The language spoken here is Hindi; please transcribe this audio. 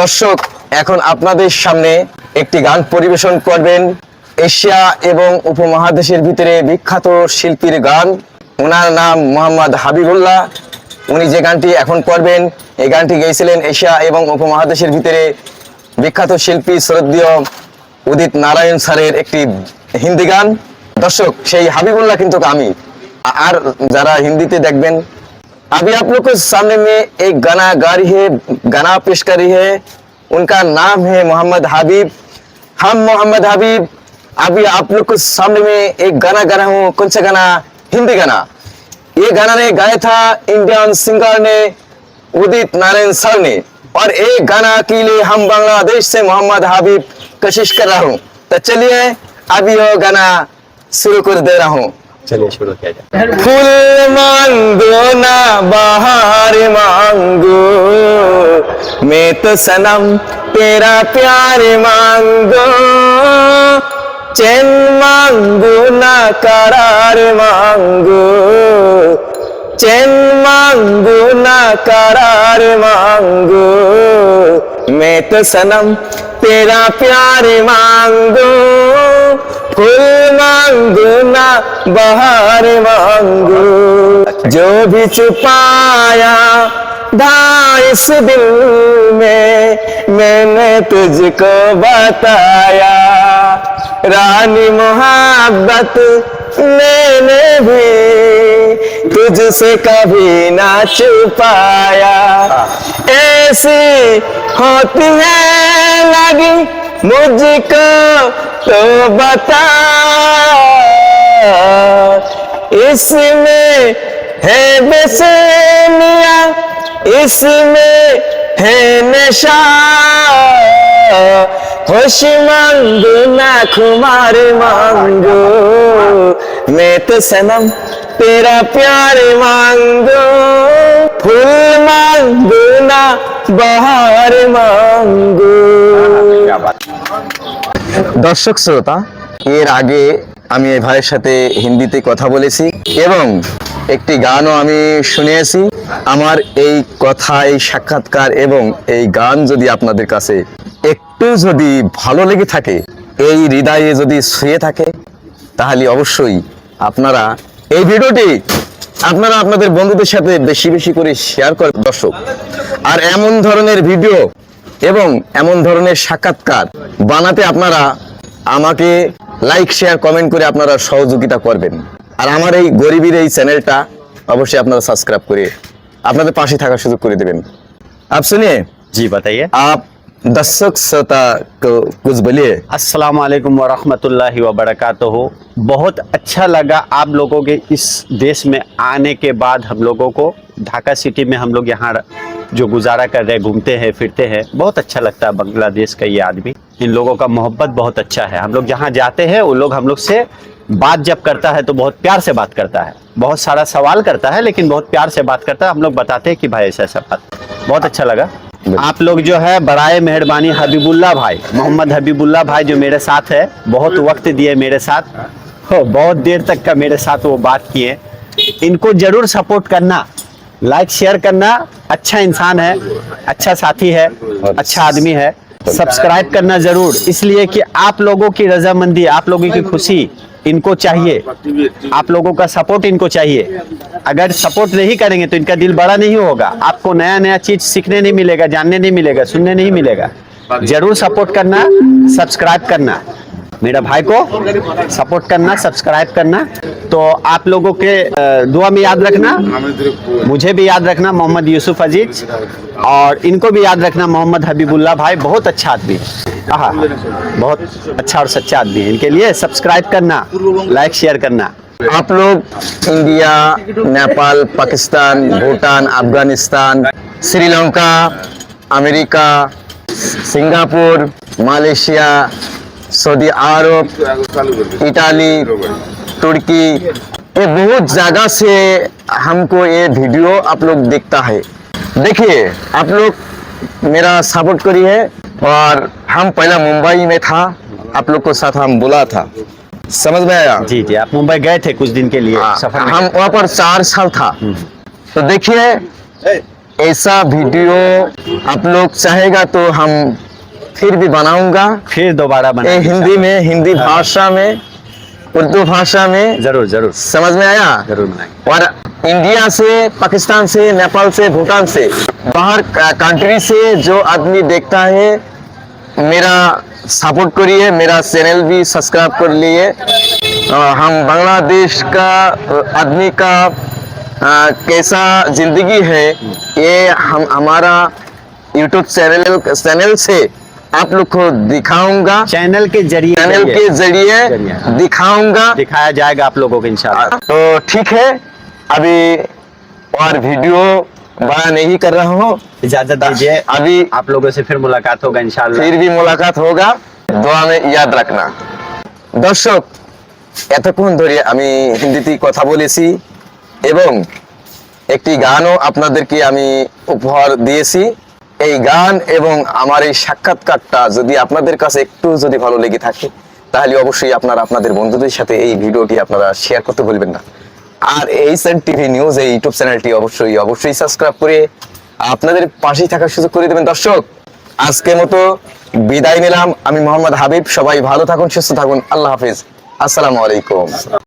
দর্শক, এখন আপনাদের সামনে একটি গান পরিবেশন করবেন। এশিয়া এবং উপমহাদেশের ভিতরে বিখ্যাত শিল্পীর গান। ওনার নাম মোহাম্মদ হাবিবুল্লাহ। উনি যে গানটি এখন করবেন, এই গানটি গেয়েছিলেন এশিয়া এবং উপমহাদেশের ভিতরে বিখ্যাত শিল্পী শ্রদ্ধেয় উদিত নারায়ণ স্যারের একটি হিন্দি গান। দর্শক, সেই হাবিবুল্লাহ কিন্তু আমি। আর যারা হিন্দিতে দেখবেন अभी आप लोग के सामने में एक गाना गा रही है, गाना पेश कर रही है। उनका नाम है मोहम्मद हबीब। हम मोहम्मद हबीब, अभी आप लोग को सामने में एक गाना गा रहा हूँ। कौन सा गाना? हिंदी गाना। ये गाना ने गाया था इंडियन सिंगर ने, उदित नारायण सर ने। और एक गाना के लिए हम बांग्लादेश से मोहम्मद हबीब कोशिश कर रहा हूँ। तो चलिए, अभी वो गाना शुरू कर दे रहा हूँ। चलिए शुरू किया जाए। फूल मांगो ना, बाहर मांगो। मैं तो सनम, तेरा प्यार मांगो। चैन मांगो ना, करार मांगो। चैन मांगो ना, करार मांगो। मैं तो सनम, तेरा प्यार मांगो। फूल मांगो ना बाहर मांगू जो भी छुपाया था इस दिल में मैंने तुझको बताया। रानी मोहब्बत मैंने भी तुझसे कभी ना छुपाया। ऐसी होती है लगी मुझको तो बता इसमें है बेसनिया इसमें है नशा खुश मांगो ना खुमार मांगो मैं तो सनम तेरा प्यार मांगो फूल मांगो ना बाहर मांगो দর্শক শ্রোতা, এর আগে আমি এই ভাইয়ের সাথে হিন্দিতে কথা বলেছি এবং একটি গানও আমি শুনিয়েছি আমার এই কথা, এই সাক্ষাৎকার এবং এই গান যদি আপনাদের কাছে একটু যদি ভালো লেগে থাকে, এই হৃদয়ে যদি শুয়ে থাকে, তাহলে অবশ্যই আপনারা এই ভিডিওটি আপনারা আপনাদের বন্ধুদের সাথে বেশি বেশি করে শেয়ার করেন দর্শক। আর এমন ধরনের ভিডিও এবং এমন ধরনের সাক্ষাৎকার বানাতে আপনারা আমাকে লাইক শেয়ার কমেন্ট করে আপনারা সহযোগিতা করবেন আর আমার এই গরিবের এই চ্যানেলটা অবশ্যই আপনারা সাবস্ক্রাইব করে আপনাদের পাশে থাকার সুযোগ করে দেবেন आप सुनिए जी बताइए आप दर्शक श्रोता को कुछ बोलिए अस्सलाम वालेकुम वरहमतुल्लाहि वबरकातुहू बहुत अच्छा लगा आप लोगों के इस देश में आने के बाद हम लोगों को ढाका सिटी में हम लोग यहाँ जो गुजारा कर रहे घूमते हैं, फिरते हैं, बहुत अच्छा लगता है बांग्लादेश का ये आदमी। इन लोगों का मोहब्बत बहुत अच्छा है। हम लोग जहाँ जाते हैं, वो लोग हम लोग से बात जब करता है तो बहुत प्यार से बात करता है। बहुत सारा सवाल करता है, लेकिन बहुत प्यार से बात करता है। हम लोग बताते हैं कि भाई, ऐसा ऐसा बात। बहुत अच्छा लगा। आप लोग जो है बड़ाए मेहरबानी हबीबुल्ला भाई, मोहम्मद हबीबुल्ला भाई जो मेरे साथ है, बहुत वक्त दिए मेरे साथ। हो, बहुत देर तक का मेरे साथ वो बात किए। इनको ज़रूर सपोर्ट करना लाइक शेयर करना। अच्छा इंसान है अच्छा साथी है अच्छा आदमी है। सब्सक्राइब करना ज़रूर। इसलिए कि आप लोगों की रजामंदी, आप लोगों की खुशी इनको चाहिए। आप लोगों का सपोर्ट इनको चाहिए। अगर सपोर्ट नहीं करेंगे तो इनका दिल बड़ा नहीं होगा। आपको नया नया चीज़ सीखने नहीं मिलेगा, जानने नहीं मिलेगा, सुनने नहीं मिलेगा। ज़रूर सपोर्ट करना सब्सक्राइब करना। मेरा भाई को सपोर्ट करना सब्सक्राइब करना। तो आप लोगों के दुआ में याद रखना। मुझे भी याद रखना, मोहम्मद यूसुफ अज़ीज़। और इनको भी याद रखना, मोहम्मद हबीबुल्ला भाई, बहुत अच्छा आदमी। हाँ बहुत अच्छा और सच्चा आदमी है। इनके लिए सब्सक्राइब करना लाइक शेयर करना। आप लोग India, Nepal, Pakistan, Bhutan, Afghanistan, Sri Lanka, America, Singapore, Malaysia Saudi Arab Italy Turkey ये बहुत जगह से हमको ये वीडियो आप लोग देखता है। देखिए आप लोग मेरा सपोर्ट करिए और हम पहला मुंबई में था आप लोग को साथ हम बुला था। समझ में आया? जी जी आप मुंबई गए थे कुछ दिन के लिए हाँ, सफ़र हम वहाँ पर चार साल था। तो देखिए ऐसा वीडियो आप लोग चाहेगा तो हम फिर भी बनाऊँगा। फिर दोबारा बना हिंदी में हिंदी भाषा में उर्दू भाषा में। ज़रूर ज़रूर। समझ में आया? ज़रूर और इंडिया से पाकिस्तान से नेपाल से भूटान से बाहर कंट्री से जो आदमी देखता है मेरा सपोर्ट करिए मेरा चैनल भी सब्सक्राइब कर लिए। हम बांग्लादेश का आदमी का अ, कैसा ज़िंदगी है ये हम हमारा यूट्यूब चैनल चैनल से आप लोग को दिखाऊंगा चैनल के जरिए चैनल के जरिए जरिए। दिखाऊंगा दिखाया जाएगा आप लोगों को इंशाल्लाह तो ठीक है अभी और वीडियो बड़ा नहीं कर रहा हूँ इजाजत दीजिए अभी आप लोगों से फिर मुलाकात होगा इंशाल्लाह फिर भी मुलाकात होगा দোয়া में याद रखना দর্শক এতক্ষণ ধরে আমি হিন্দিতে কথা বলেছি এবং একটি গানও আপনাদেরকে আমি উপহার দিয়েছি এই গান এবং আমার এই সাক্ষাৎকারটা যদি আপনাদের কাছে একটু যদি ভালো লেগে থাকে, তাহলে অবশ্যই আপনারা আপনাদের বন্ধুদের সাথে এই ভিডিওটি আপনারা শেয়ার করতে ভুলবেন না। আর এই সেন টিভি নিউজ এই ইউটিউব চ্যানেলটি অবশ্যই অবশ্যই সাবস্ক্রাইব করে আপনাদের পাশেই থাকার সুযোগ করে দেবেন। দর্শক, আজকের মতো বিদায় নিলাম। আমি মোহাম্মদ হাবিব, সবাই ভালো থাকুন, সুস্থ থাকুন। আল্লাহ হাফিজ। আসসালামু আলাইকুম।